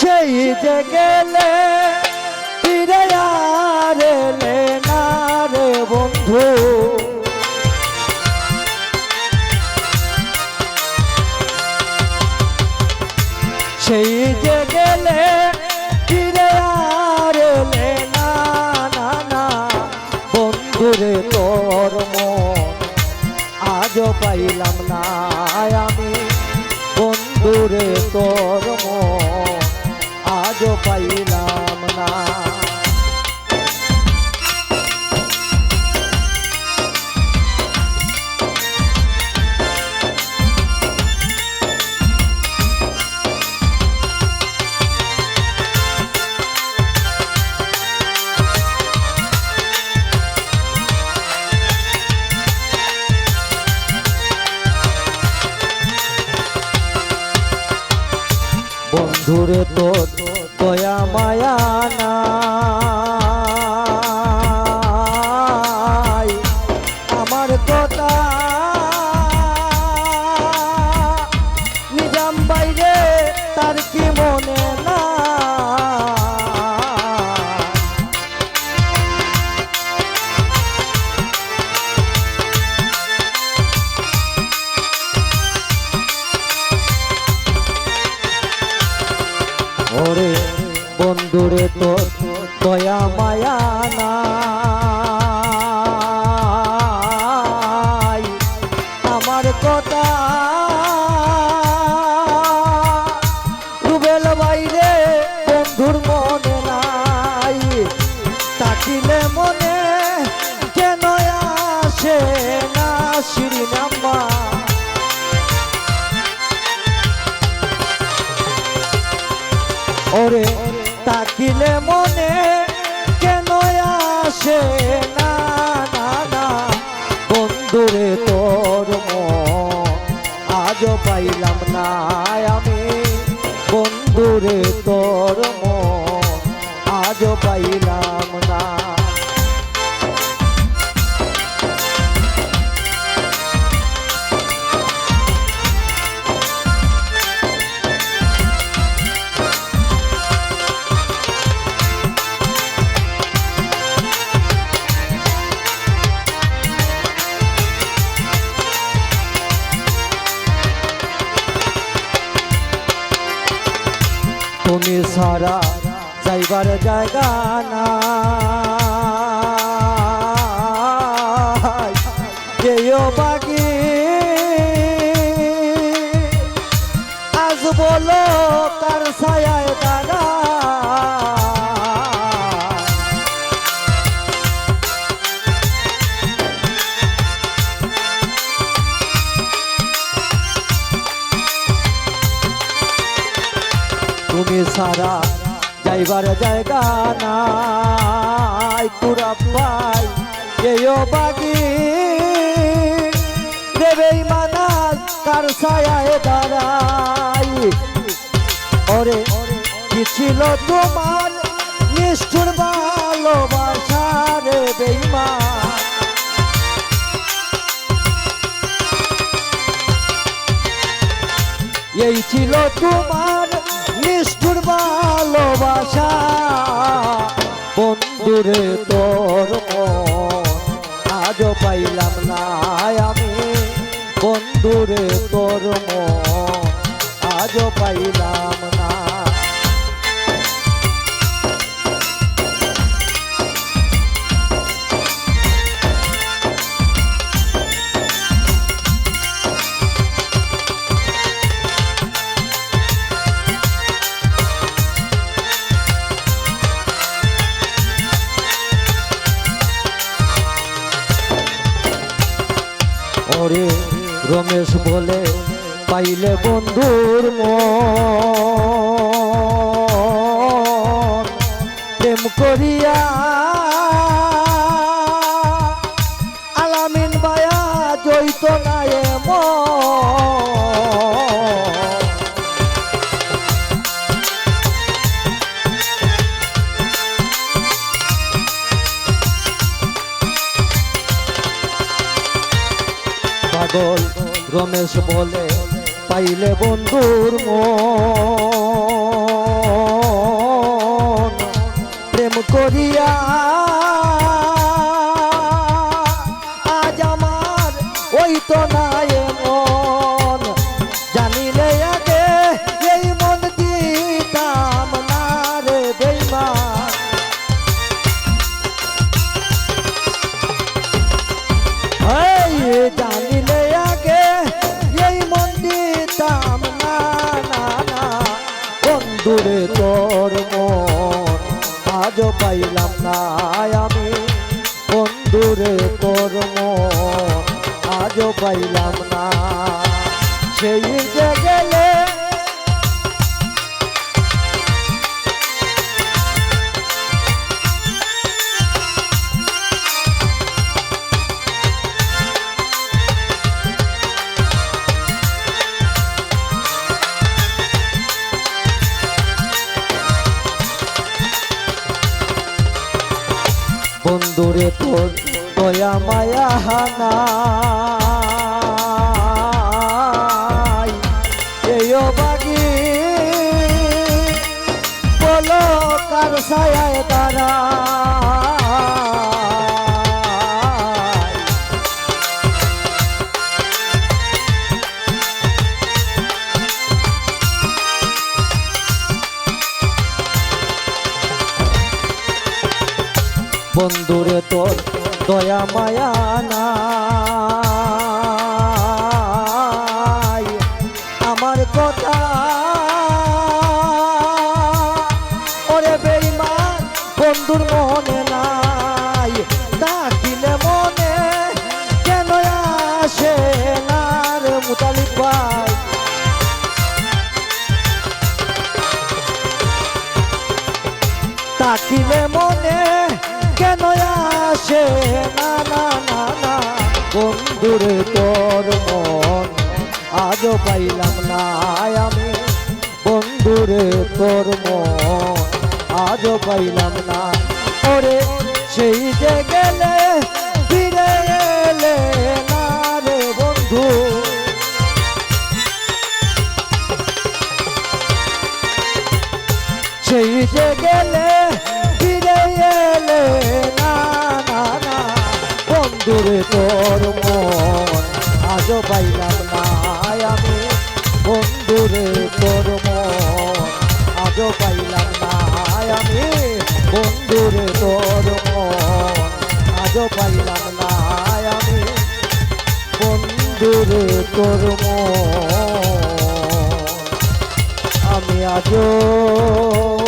সেই যে গেলে ফিরে আর না বন্ধু। সেই যে গেলে না না তোর আজও পাইলাম না আমি। তোর বন্ধুরে তোর দয়া মায়া বন্ধুরে তোর দয়া মায়া নাই তাকিলে মনে কেন আসে না না না? বন্ধুরে, তোর মন আজও পাইলাম না আমি। বন্ধুরে, তোর মন আজও পাইলাম যাইবার জায়গা বাকি। আজ বলো কার ছায়ায় দাঁড়া তুমি সারা যাইবার জায়গা নাই পুরা পাই যেও বাগি দেবে মানাস কার ছায়ায় দাঁড়াই। ওরে, কি ছিল তোমার নিষ্ঠুর ভালোবাসা রে বেইমান এই ছিল তোমার নিষ্ঠুর ভালোবাসা। বন্ধুরে তোর আজ আজও পাইলাম না আমি। বন্ধুরে তোর আজ আজও পাইলাম না ওরে রমেশ বলে পাইলে বন্ধুর প্রেম করিয়া পাগল রমেশ বলে পাইলে বন্ধুর মন। প্রেম করিয়া বন্ধুরে কর্ম আজও পাইলাম না। সেই যে গেলে তোর দয়া মায়া হানা। এও বাগি। বলো কার সায় দাঁড়ায়? দয়া মায়া নাই। আমার কথা, ওরে বেইমান বন্ধুর মনে নাই। ডাকিলে মনে কেন আসে না রে মুতালিব ভাই? তাকিলে মনে আসে না না না না। বন্ধুরে তোর মন আজও পাইলাম না আমি। বন্ধুরে তোর মন আজও পাইলাম না। ওরে, সেই যে গেলে ফিরে এলে না রে বন্ধু। সেই যে গেলে বন্ধুরে তোর মন। আজও পাইলাম না আমি। বন্ধুরে তোর মন। আজও পাইলাম না আমি। বন্ধুরে তোর মন। আজও পাইলাম না আমি। বন্ধুরে তোর মন। আমি আজও